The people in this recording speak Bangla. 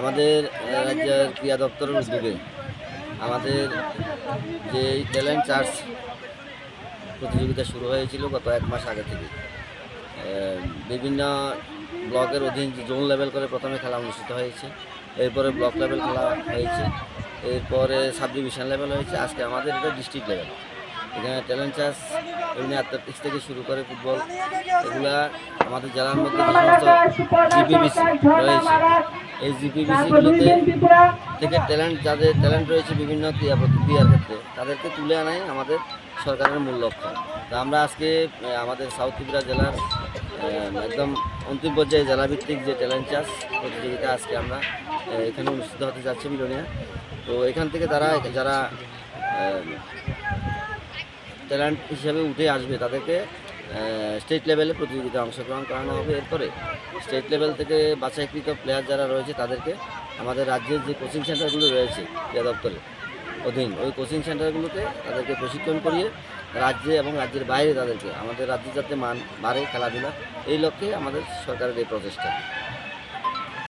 আমাদের রাজ্যের ক্রীড়া দপ্তরের উদ্যোগে আমাদের যে ট্যালেন্ট চার্জ প্রতিযোগিতা শুরু হয়েছিল গত এক মাস আগে থেকে। বিভিন্ন ব্লকের অধীন জোন লেভেল করে প্রথমে খেলা অনুষ্ঠিত হয়েছে, এরপরে ব্লক লেভেল খেলা হয়েছে, এরপরে সাব ডিভিশন লেভেল হয়েছে, আজকে আমাদের এটা ডিস্ট্রিক্ট লেভেল। এখানে ট্যালেন্ট চার্জ, এমনি অ্যাথলেটিক্স থেকে শুরু করে ফুটবল, এগুলা আমাদের জেলার মধ্যে যে সমস্ত রয়েছে এই জিপিবিসিগুলোতে থেকে ট্যালেন্ট যাদের ট্যালেন্ট রয়েছে বিভিন্ন ক্রিয়া ক্রিয়ার ক্ষেত্রে তাদেরকে তুলে আনাই আমাদের সরকারের মূল লক্ষ্য। তা আমরা আজকে আমাদের সাউথ ত্রিপুরা জেলার একদম অন্তিম পর্যায়ে জেলাভিত্তিক যে ট্যালেন্ট চাষ প্রতিযোগিতা আজকে আমরা এখানে অনুষ্ঠিত হতে যাচ্ছে মিলনিয়া। তো এখান থেকে তারা যারা ট্যালেন্ট হিসাবে উঠে আসবে তাদেরকে স্টেট লেভেলে প্রতিযোগিতায় অংশগ্রহণ করানো হবে এরপরে স্টেট লেভেল থেকে বাছাইকৃত প্লেয়ার যারা রয়েছে তাদেরকে আমাদের রাজ্যের যে কোচিং সেন্টারগুলো রয়েছে ক্রীড়া দপ্তরের অধীন, ওই কোচিং সেন্টারগুলোতে তাদেরকে প্রশিক্ষণ করিয়ে রাজ্যে এবং রাজ্যের বাইরে তাদেরকে, আমাদের রাজ্যে যাতে মান বাড়ে, খেলাধুলা, এই লক্ষ্যে আমাদের সরকারের এই প্রচেষ্টা।